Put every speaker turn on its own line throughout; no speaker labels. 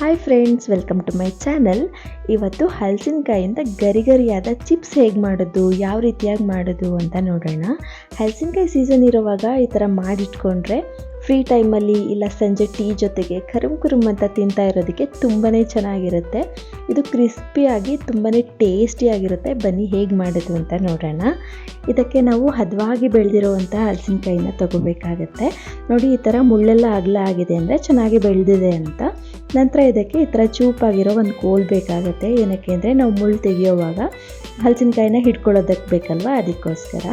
Hi friends welcome to my channel ಇವತ್ತು ಹಲಸಿನಕಾಯಿಂದ ಗರಿ ಗರಿಯಾದ ಚಿಪ್ಸ್ ಹೇಗೆ ಮಾಡೋದು, ಯಾವ ರೀತಿಯಾಗಿ ಮಾಡೋದು ಅಂತ ನೋಡೋಣ. ಹಲಸಿನಕಾಯಿ ಸೀಸನ್ ಇರುವಾಗ ಈ ಥರ ಮಾಡಿಟ್ಕೊಂಡ್ರೆ ಫ್ರೀ ಟೈಮಲ್ಲಿ ಇಲ್ಲ ಸಂಜೆ ಟೀ ಜೊತೆಗೆ ಕರುಮ್ ಕುರುಮ್ ಅಂತ ತಿಂತಾ ಇರೋದಕ್ಕೆ ತುಂಬಾ ಚೆನ್ನಾಗಿರುತ್ತೆ. ಇದು ಕ್ರಿಸ್ಪಿಯಾಗಿ ತುಂಬಾ ಟೇಸ್ಟಿಯಾಗಿರುತ್ತೆ ಬನ್ನಿ ಹೇಗೆ ಮಾಡೋದು ಅಂತ ನೋಡೋಣ. ಇದಕ್ಕೆ ನಾವು ಹದವಾಗಿ ಬೆಳೆದಿರುವಂಥ ಹಲಸಿನಕಾಯಿನ ತಗೋಬೇಕಾಗತ್ತೆ. ನೋಡಿ, ಈ ಥರ ಮುಳ್ಳೆಲ್ಲ ಅಗಲ ಆಗಿದೆ ಅಂದರೆ ಚೆನ್ನಾಗಿ ಬೆಳೆದಿದೆ ಅಂತ. ನಂತರ ಇದಕ್ಕೆ ಈ ಥರ ಚೂಪಾಗಿರೋ ಒಂದು ಕೋಲ್ ಬೇಕಾಗುತ್ತೆ. ಏನಕ್ಕೆ ಅಂದರೆ ನಾವು ಮುಳ್ಳು ತೆಗೆಯೋವಾಗ ಹಲಸಿನಕಾಯಿನ ಹಿಡ್ಕೊಳ್ಳೋದಕ್ಕೆ ಬೇಕಲ್ವ? ಅದಕ್ಕೋಸ್ಕರ.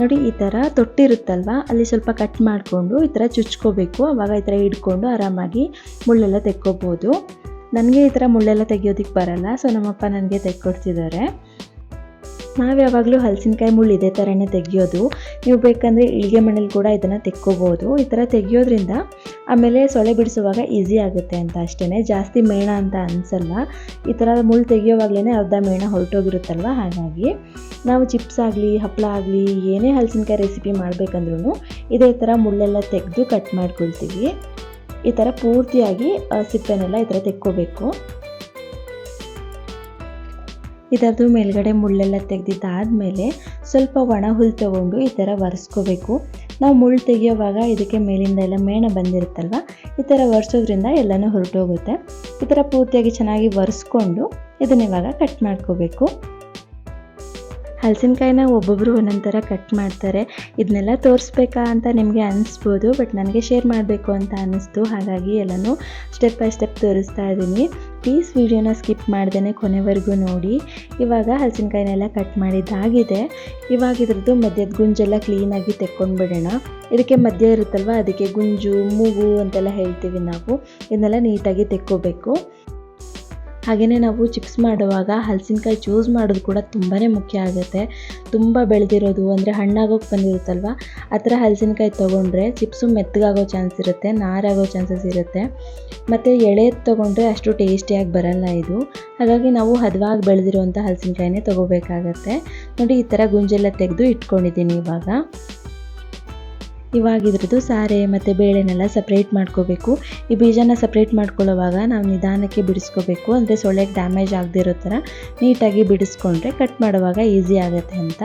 ನೋಡಿ, ಈ ಥರ ತೊಟ್ಟಿರುತ್ತಲ್ವ? ಅಲ್ಲಿ ಸ್ವಲ್ಪ ಕಟ್ ಮಾಡಿಕೊಂಡು ಈ ಥರ ಚುಚ್ಕೋಬೇಕು ಆವಾಗ ಈ ಥರ ಹಿಡ್ಕೊಂಡು ಆರಾಮಾಗಿ ಮುಳ್ಳೆಲ್ಲ ತೆಕ್ಕೋಬೋದು. ನನಗೆ ಈ ಥರ ಮುಳ್ಳೆಲ್ಲ ತೆಗಿಯೋದಕ್ಕೆ ಬರಲ್ಲ, ಸೊ ನಮ್ಮಪ್ಪ ನನಗೆ ತೆಕ್ಕೊಡ್ತಿದ್ದಾರೆ. ನಾವು ಯಾವಾಗಲೂ ಹಲಸಿನಕಾಯಿ ಮುಳ್ಳು ಇದೇ ಥರನೇ ತೆಗಿಯೋದು. ನೀವು ಬೇಕಂದರೆ ಇಳಿಗೆ ಮಣ್ಣಲ್ಲಿ ಕೂಡ ಇದನ್ನು ತೆಕ್ಕೋಬೋದು. ಈ ಥರ ತೆಗಿಯೋದ್ರಿಂದ ಆಮೇಲೆ ಸೊಳ್ಳೆ ಬಿಡಿಸುವಾಗ ಈಸಿ ಆಗುತ್ತೆ ಅಂತ ಅಷ್ಟೇ ಜಾಸ್ತಿ ಮೇಣ ಅಂತ ಅನಿಸಲ್ಲ. ಈ ಥರ ಮುಳ್ಳು ತೆಗಿಯೋವಾಗಲೇ ಅರ್ಧ ಮೇಣ ಹೊರಟೋಗಿರುತ್ತಲ್ವ? ಹಾಗಾಗಿ ನಾವು ಚಿಪ್ಸ್ ಆಗಲಿ ಹಪ್ಪಳ ಆಗಲಿ, ಏನೇ ಹಲಸಿನಕಾಯಿ ರೆಸಿಪಿ ಮಾಡಬೇಕಂದ್ರೂ ಇದೇ ಥರ ಮುಳ್ಳೆಲ್ಲ ತೆಗೆದು ಕಟ್ ಮಾಡ್ಕೊಳ್ತೀವಿ. ಈ ಥರ ಪೂರ್ತಿಯಾಗಿ ಸಿಪ್ಪೆನೆಲ್ಲ ಈ ಥರ ತೆಕ್ಕೋಬೇಕು. ಇದರದ್ದು ಮೇಲ್ಗಡೆ ಮುಳ್ಳೆಲ್ಲ ತೆಗೆದಿದ್ದಾದಮೇಲೆ ಸ್ವಲ್ಪ ಒಣ ಹುಲ್ಲು ತಗೊಂಡು ಈ ಥರ ಒರೆಸ್ಕೋಬೇಕು. ನಾವು ಮುಳ್ಳು ತೆಗಿಯೋವಾಗ ಇದಕ್ಕೆ ಮೇಲಿಂದ ಎಲ್ಲ ಮೇಣ ಬಂದಿರುತ್ತಲ್ವ, ಈ ಥರ ಒರೆಸೋದ್ರಿಂದ ಎಲ್ಲನೂ ಹೊರಟೋಗುತ್ತೆ. ಈ ಥರ ಪೂರ್ತಿಯಾಗಿ ಚೆನ್ನಾಗಿ ಒರೆಸ್ಕೊಂಡು ಇದನ್ನ ಇವಾಗ ಕಟ್ ಮಾಡ್ಕೋಬೇಕು. ಹಲಸಿನಕಾಯಿನ ಒಬ್ಬೊಬ್ಬರು ಒಂದೊಂದು ಥರ ಕಟ್ ಮಾಡ್ತಾರೆ. ಇದನ್ನೆಲ್ಲ ತೋರಿಸ್ಬೇಕಾ ಅಂತ ನಿಮಗೆ ಅನಿಸ್ಬೋದು, ಬಟ್ ನನಗೆ ಶೇರ್ ಮಾಡಬೇಕು ಅಂತ ಅನ್ನಿಸ್ತು ಹಾಗಾಗಿ ಎಲ್ಲನೂ ಸ್ಟೆಪ್ ಬೈ ಸ್ಟೆಪ್ ತೋರಿಸ್ತಾ ಇದ್ದೀನಿ. ಪ್ಲೀಸ್ ವಿಡಿಯೋನ ಸ್ಕಿಪ್ ಮಾಡ್ದೇ ಕೊನೆವರೆಗೂ ನೋಡಿ. ಇವಾಗ ಹಲಸಿನಕಾಯಿನೆಲ್ಲ ಕಟ್ ಮಾಡಿದ್ದಾಗಿದೆ. ಇವಾಗ ಇದ್ರದ್ದು ಮಧ್ಯದ ಗುಂಜೆಲ್ಲ ಕ್ಲೀನಾಗಿ ತೆಕ್ಕೊಂಡ್ಬಿಡೋಣ. ಇದಕ್ಕೆ ಮಧ್ಯ ಇರುತ್ತಲ್ವ? ಅದಕ್ಕೆ ಗುಂಜು, ಮೂಗು ಅಂತೆಲ್ಲ ಹೇಳ್ತೀವಿ ನಾವು. ಇದನ್ನೆಲ್ಲ ನೀಟಾಗಿ ತೆಕ್ಕೋಬೇಕು. ಹಾಗೆಯೇ ನಾವು ಚಿಪ್ಸ್ ಮಾಡುವಾಗ ಹಲಸಿನಕಾಯಿ ಚೂಸ್ ಮಾಡೋದು ಕೂಡ ತುಂಬಾ ಮುಖ್ಯ ಆಗುತ್ತೆ. ತುಂಬ ಬೆಳೆದಿರೋದು ಅಂದರೆ ಹಣ್ಣಾಗೋಕೆ ಬಂದಿರುತ್ತಲ್ವ? ಆ ಥರ ಹಲಸಿನಕಾಯಿ ತೊಗೊಂಡ್ರೆ ಚಿಪ್ಸು ಮೆತ್ತಗಾಗೋ ಚಾನ್ಸ್ ಇರುತ್ತೆ, ನಾರಾಗೋ ಚಾನ್ಸಸ್ ಇರುತ್ತೆ. ಮತ್ತು ಎಳೆದು ತೊಗೊಂಡ್ರೆ ಅಷ್ಟು ಟೇಸ್ಟಿಯಾಗಿ ಬರಲ್ಲ ಇದು. ಹಾಗಾಗಿ ನಾವು ಹದವಾಗಿ ಬೆಳೆದಿರುವಂಥ ಹಲಸಿನಕಾಯಿನೇ ತೊಗೋಬೇಕಾಗತ್ತೆ. ನೋಡಿ ಈ ಥರ ಗುಂಜೆಲ್ಲ ತೆಗೆದು ಇಟ್ಕೊಂಡಿದ್ದೀನಿ ಇವಾಗ. ಇವಾಗ ಇದ್ರದ್ದು ಸಾರೆ ಮತ್ತು ಬೇಳೆನೆಲ್ಲ ಸಪ್ರೇಟ್ ಮಾಡ್ಕೋಬೇಕು. ಈ ಬೀಜನ ಸಪ್ರೇಟ್ ಮಾಡ್ಕೊಳ್ಳೋವಾಗ ನಾವು ನಿಧಾನಕ್ಕೆ ಬಿಡಿಸ್ಕೋಬೇಕು. ಅಂದರೆ ಸೊಳ್ಳೆಗೆ ಡ್ಯಾಮೇಜ್ ಆಗದಿರೋ ಥರ ನೀಟಾಗಿ ಬಿಡಿಸ್ಕೊಂಡ್ರೆ ಕಟ್ ಮಾಡುವಾಗ ಈಸಿ ಆಗುತ್ತೆ ಅಂತ.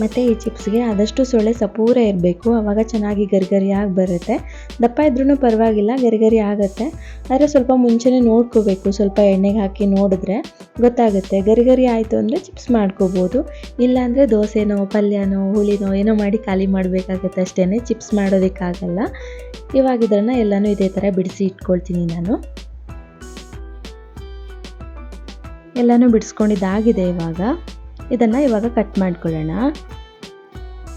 ಮತ್ತು ಈ ಚಿಪ್ಸ್ಗೆ ಆದಷ್ಟು ಸೊಳ್ಳೆ ಸಪೂರ ಇರಬೇಕು. ಆವಾಗ ಚೆನ್ನಾಗಿ ಗರಿಗರಿಯಾಗಿ ಬರುತ್ತೆ. ದಪ್ಪ ಇದ್ರೂ ಪರವಾಗಿಲ್ಲ, ಗರಿಗರಿ ಆಗುತ್ತೆ. ಆದರೆ ಸ್ವಲ್ಪ ಮುಂಚೆನೇ ನೋಡ್ಕೋಬೇಕು. ಸ್ವಲ್ಪ ಎಣ್ಣೆಗೆ ಹಾಕಿ ನೋಡಿದ್ರೆ ಗೊತ್ತಾಗುತ್ತೆ. ಗರಿಗರಿ ಆಯಿತು ಅಂದರೆ ಚಿಪ್ಸ್ ಮಾಡ್ಕೋಬೋದು. ಇಲ್ಲಾಂದರೆ ದೋಸೆನೋ, ಪಲ್ಯನೋ, ಹುಳಿನೋ ಏನೋ ಮಾಡಿ ಖಾಲಿ ಮಾಡಬೇಕಾಗುತ್ತೆ ಅಷ್ಟೇ ಚಿಪ್ಸ್ ಮಾಡೋದಕ್ಕಾಗಲ್ಲ. ಇವಾಗ ಇದನ್ನು ಎಲ್ಲನೂ ಇದೇ ಥರ ಬಿಡಿಸಿ ಇಟ್ಕೊಳ್ತೀನಿ ನಾನು. ಎಲ್ಲನೂ ಬಿಡಿಸ್ಕೊಂಡಿದ್ದಾಗಿದೆ ಇವಾಗ. ಇದನ್ನು ಇವಾಗ ಕಟ್ ಮಾಡ್ಕೊಳ್ಳೋಣ.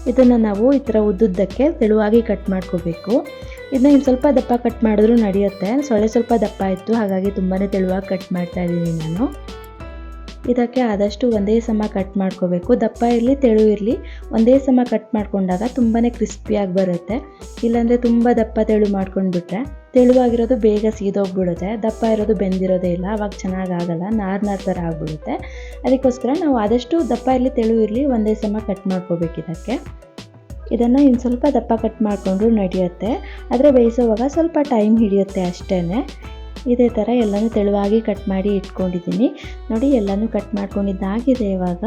ಇದನ್ನು ನಾವು ಈ ಥರ ಉದ್ದುದ್ದಕ್ಕೆ ತೆಳುವಾಗಿ ಕಟ್ ಮಾಡ್ಕೋಬೇಕು. ಇದನ್ನ ಇನ್ನು ಸ್ವಲ್ಪ ದಪ್ಪ ಕಟ್ ಮಾಡಿದ್ರೂ ನಡೆಯುತ್ತೆ. ಸೊಳ್ಳೆ ಸ್ವಲ್ಪ ದಪ್ಪ ಇತ್ತು, ಹಾಗಾಗಿ ತುಂಬಾ ತೆಳುವಾಗಿ ಕಟ್ ಮಾಡ್ತಾ ಇದ್ದೀನಿ ನಾನು. ಇದಕ್ಕೆ ಆದಷ್ಟು ಒಂದೇ ಸಮ ಕಟ್ ಮಾಡ್ಕೋಬೇಕು. ದಪ್ಪ ಇರಲಿ, ತೆಳು ಇರಲಿ, ಒಂದೇ ಸಮ ಕಟ್ ಮಾಡ್ಕೊಂಡಾಗ ತುಂಬಾ ಕ್ರಿಸ್ಪಿಯಾಗಿ ಬರುತ್ತೆ. ಇಲ್ಲಾಂದರೆ ತುಂಬ ದಪ್ಪ ತೆಳು ಮಾಡ್ಕೊಂಡ್ಬಿಟ್ರೆ ತೆಳುವಾಗಿರೋದು ಬೇಗ ಸೀದೋಗ್ಬಿಡುತ್ತೆ. ದಪ್ಪ ಇರೋದು ಬೆಂದಿರೋದೇ ಇಲ್ಲ, ಅವಾಗ ಚೆನ್ನಾಗಾಗಲ್ಲ ನಾರ್ ನಾರ್ ಥರ ಆಗ್ಬಿಡುತ್ತೆ. ಅದಕ್ಕೋಸ್ಕರ ನಾವು ಆದಷ್ಟು ದಪ್ಪ ಇರಲಿ, ತೆಳು ಇರಲಿ, ಒಂದೇ ಸಮ ಕಟ್ ಮಾಡ್ಕೋಬೇಕು ಇದಕ್ಕೆ. ಇದನ್ನು ಇನ್ನು ಸ್ವಲ್ಪ ದಪ್ಪ ಕಟ್ ಮಾಡಿಕೊಂಡ್ರು ನಡೆಯುತ್ತೆ. ಆದರೆ ಬೇಯಿಸೋವಾಗ ಸ್ವಲ್ಪ ಟೈಮ್ ಹಿಡಿಯುತ್ತೆ ಅಷ್ಟೇ ಇದೇ ಥರ ಎಲ್ಲನೂ ತೆಳುವಾಗಿ ಕಟ್ ಮಾಡಿ ಇಟ್ಕೊಂಡಿದ್ದೀನಿ. ನೋಡಿ, ಎಲ್ಲನೂ ಕಟ್ ಮಾಡ್ಕೊಂಡಿದ್ದಾಗಿದೆ ಇವಾಗ.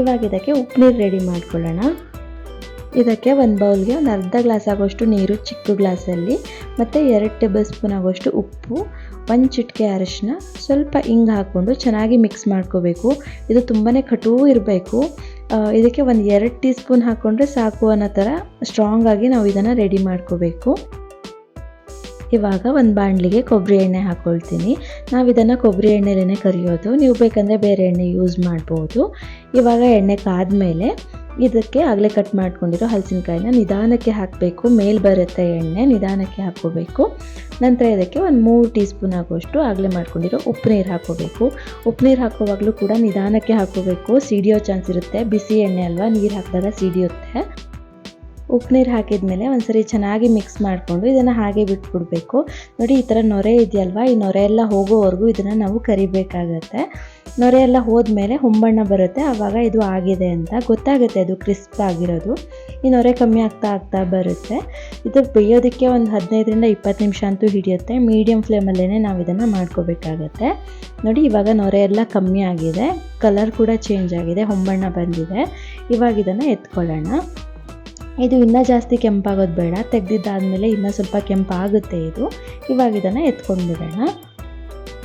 ಇವಾಗ ಇದಕ್ಕೆ ಉಪ್ಪು ನೀರು ರೆಡಿ ಮಾಡ್ಕೊಳ್ಳೋಣ. ಇದಕ್ಕೆ ಒಂದು ಬೌಲ್ಗೆ ಒಂದು ಅರ್ಧ ಗ್ಲಾಸ್ ಆಗೋಷ್ಟು ನೀರು, ಚಿಕ್ಕ ಗ್ಲಾಸಲ್ಲಿ, ಮತ್ತು ಎರಡು ಟೇಬಲ್ ಸ್ಪೂನ್ ಆಗೋಷ್ಟು ಉಪ್ಪು, ಒಂದು ಚಿಟಿಕೆ ಅರಶಿನ ಸ್ವಲ್ಪ ಹಿಂಗೆ ಹಾಕ್ಕೊಂಡು ಚೆನ್ನಾಗಿ ಮಿಕ್ಸ್ ಮಾಡ್ಕೋಬೇಕು. ಇದು ತುಂಬಾ ಕಟೂ ಇರಬೇಕು. ಇದಕ್ಕೆ ಒಂದು ಎರಡು ಟೀ ಸ್ಪೂನ್ ಹಾಕ್ಕೊಂಡ್ರೆ ಸಾಕು ಅನ್ನೋ ಥರ ಸ್ಟ್ರಾಂಗಾಗಿ ನಾವು ಇದನ್ನು ರೆಡಿ ಮಾಡ್ಕೋಬೇಕು. ಇವಾಗ ಒಂದು ಬಾಣಲಿಗೆ ಕೊಬ್ಬರಿ ಎಣ್ಣೆ ಹಾಕ್ಕೊಳ್ತೀನಿ ನಾವು ಇದನ್ನು ಕೊಬ್ಬರಿ ಎಣ್ಣೆಲೇ ಕರಿಯೋದು. ನೀವು ಬೇಕಂದರೆ ಬೇರೆ ಎಣ್ಣೆ ಯೂಸ್ ಮಾಡ್ಬೋದು. ಇವಾಗ ಎಣ್ಣೆ ಕಾದ್ಮೇಲೆ ಇದಕ್ಕೆ ಆಗಲೇ ಕಟ್ ಮಾಡ್ಕೊಂಡಿರೋ ಹಲಸಿನಕಾಯಿನ ನಿಧಾನಕ್ಕೆ ಹಾಕಬೇಕು. ಮೇಲೆ ಬರುತ್ತೆ ಎಣ್ಣೆ, ನಿಧಾನಕ್ಕೆ ಹಾಕ್ಕೋಬೇಕು. ನಂತರ ಇದಕ್ಕೆ ಒಂದು ಮೂರು ಟೀ ಸ್ಪೂನ್ ಆಗೋಷ್ಟು ಆಗಲೇ ಮಾಡ್ಕೊಂಡಿರೋ ಉಪ್ಪು ನೀರು ಹಾಕ್ಕೋಬೇಕು. ಉಪ್ಪು ನೀರು ಹಾಕೋವಾಗಲೂ ಕೂಡ ನಿಧಾನಕ್ಕೆ ಹಾಕ್ಕೋಬೇಕು. ಸಿಡಿಯೋ ಚಾನ್ಸ್ ಇರುತ್ತೆ. ಬಿಸಿ ಎಣ್ಣೆ ಅಲ್ವಾ? ನೀರು ಹಾಕಿದಾಗ ಸಿಡಿಯುತ್ತೆ. ಉಪ್ಪು ನೀರು ಹಾಕಿದ್ಮೇಲೆ ಒಂದ್ಸರಿ ಚೆನ್ನಾಗಿ ಮಿಕ್ಸ್ ಮಾಡಿಕೊಂಡು ಇದನ್ನು ಹಾಗೆ ಬಿಟ್ಬಿಡ್ಬೇಕು. ನೋಡಿ ಈ ಥರ ನೊರೆ ಇದೆಯಲ್ವಾ? ಈ ನೊರೆ ಎಲ್ಲ ಹೋಗೋವರೆಗೂ ಇದನ್ನು ನಾವು ಕರಿಬೇಕಾಗತ್ತೆ. ನೊರೆ ಎಲ್ಲ ಹೋದ್ಮೇಲೆ ಹೊಂಬಣ್ಣ ಬರುತ್ತೆ. ಆವಾಗ ಇದು ಆಗಿದೆ ಅಂತ ಗೊತ್ತಾಗುತ್ತೆ ಅದು ಕ್ರಿಸ್ಪ್ ಆಗಿರೋದು. ಈ ನೊರೆ ಕಮ್ಮಿ ಆಗ್ತಾ ಆಗ್ತಾ ಬರುತ್ತೆ. ಇದು ಬೇಯೋದಕ್ಕೆ ಒಂದು ಹದಿನೈದರಿಂದ ಇಪ್ಪತ್ತು ನಿಮಿಷ ಅಂತೂ ಹಿಡಿಯುತ್ತೆ. ಮೀಡಿಯಮ್ ಫ್ಲೇಮಲ್ಲೇ ನಾವು ಇದನ್ನು ಮಾಡ್ಕೋಬೇಕಾಗತ್ತೆ. ನೋಡಿ ಇವಾಗ ನೊರೆ ಎಲ್ಲ ಕಮ್ಮಿ ಆಗಿದೆ. ಕಲರ್ ಕೂಡ ಚೇಂಜ್ ಆಗಿದೆ. ಹೊಂಬಣ್ಣ ಬಂದಿದೆ. ಇವಾಗ ಇದನ್ನು ಎತ್ಕೊಳ್ಳೋಣ. ಇದು ಇನ್ನೂ ಜಾಸ್ತಿ ಕೆಂಪಾಗೋದು ಬೇಡ. ತೆಗೆದಿದ್ದಾದಮೇಲೆ ಇನ್ನೂ ಸ್ವಲ್ಪ ಕೆಂಪಾಗುತ್ತೆ ಇದು. ಇವಾಗ ಇದನ್ನು ಎತ್ಕೊಂಡ್ಬಿಡೋಣ.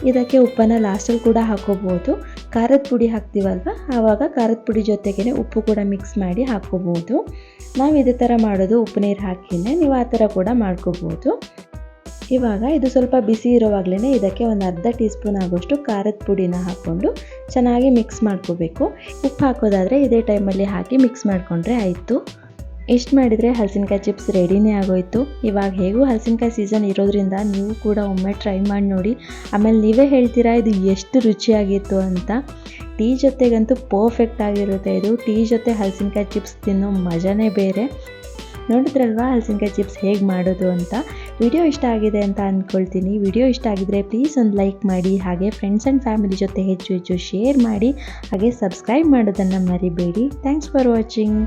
ಇದಕ್ಕೆ ಉಪ್ಪನ್ನು ಲಾಸ್ಟಲ್ಲಿ ಕೂಡ ಹಾಕೋಬೋದು. ಖಾರದ ಪುಡಿ ಹಾಕ್ತೀವಲ್ವ? ಆವಾಗ ಖಾರದ ಪುಡಿ ಜೊತೆಗೇ ಉಪ್ಪು ಕೂಡ ಮಿಕ್ಸ್ ಮಾಡಿ ಹಾಕ್ಕೋಬೋದು ನಾವು ಇದೇ ಥರ ಮಾಡೋದು ಉಪ್ಪು ನೀರು ಹಾಕಿನೇ ನೀವು ಆ ಥರ ಕೂಡ ಮಾಡ್ಕೋಬೋದು. ಇವಾಗ ಇದು ಸ್ವಲ್ಪ ಬಿಸಿ ಇರೋವಾಗಲೇ ಇದಕ್ಕೆ ಒಂದು ಅರ್ಧ ಟೀ ಸ್ಪೂನ್ ಆಗೋಷ್ಟು ಖಾರದ ಪುಡಿನ ಹಾಕ್ಕೊಂಡು ಚೆನ್ನಾಗಿ ಮಿಕ್ಸ್ ಮಾಡ್ಕೋಬೇಕು. ಉಪ್ಪು ಹಾಕೋದಾದರೆ ಇದೇ ಟೈಮಲ್ಲಿ ಹಾಕಿ ಮಿಕ್ಸ್ ಮಾಡಿಕೊಂಡ್ರೆ ಆಯಿತು. ಇಷ್ಟು ಮಾಡಿದರೆ ಹಲಸಿನಕಾಯಿ ಚಿಪ್ಸ್ ರೆಡಿನೇ ಆಗೋಯಿತು. ಇವಾಗ ಹೇಗೂ ಹಲಸಿನಕಾಯಿ ಸೀಸನ್ ಇರೋದ್ರಿಂದ ನೀವು ಕೂಡ ಒಮ್ಮೆ ಟ್ರೈ ಮಾಡಿ ನೋಡಿ. ಆಮೇಲೆ ನೀವೇ ಹೇಳ್ತೀರಾ, ಇದು ಎಷ್ಟು ರುಚಿಯಾಗಿತ್ತು ಅಂತ. ಟೀ ಜೊತೆಗಂತೂ ಪರ್ಫೆಕ್ಟ್ ಆಗಿರುತ್ತೆ ಇದು. ಟೀ ಜೊತೆ ಹಲಸಿನಕಾಯಿ ಚಿಪ್ಸ್ ತಿನ್ನೋ ಮಜಾನೇ ಬೇರೆ. ನೋಡಿದ್ರಲ್ವಾ ಹಲಸಿನಕಾಯಿ ಚಿಪ್ಸ್ ಹೇಗೆ ಮಾಡೋದು ಅಂತ? ವಿಡಿಯೋ ಇಷ್ಟ ಆಗಿದೆ ಅಂತ ಅಂದ್ಕೊಳ್ತೀನಿ ವಿಡಿಯೋ ಇಷ್ಟ ಆಗಿದ್ರೆ ಪ್ಲೀಸ್ ಒಂದು ಲೈಕ್ ಮಾಡಿ, ಹಾಗೆ ಫ್ರೆಂಡ್ಸ್ ಆ್ಯಂಡ್ ಫ್ಯಾಮಿಲಿ ಜೊತೆ ಹೆಚ್ಚು ಹೆಚ್ಚು ಶೇರ್ ಮಾಡಿ, ಹಾಗೆ ಸಬ್ಸ್ಕ್ರೈಬ್ ಮಾಡೋದನ್ನು ಮರಿಬೇಡಿ. Thanks for watching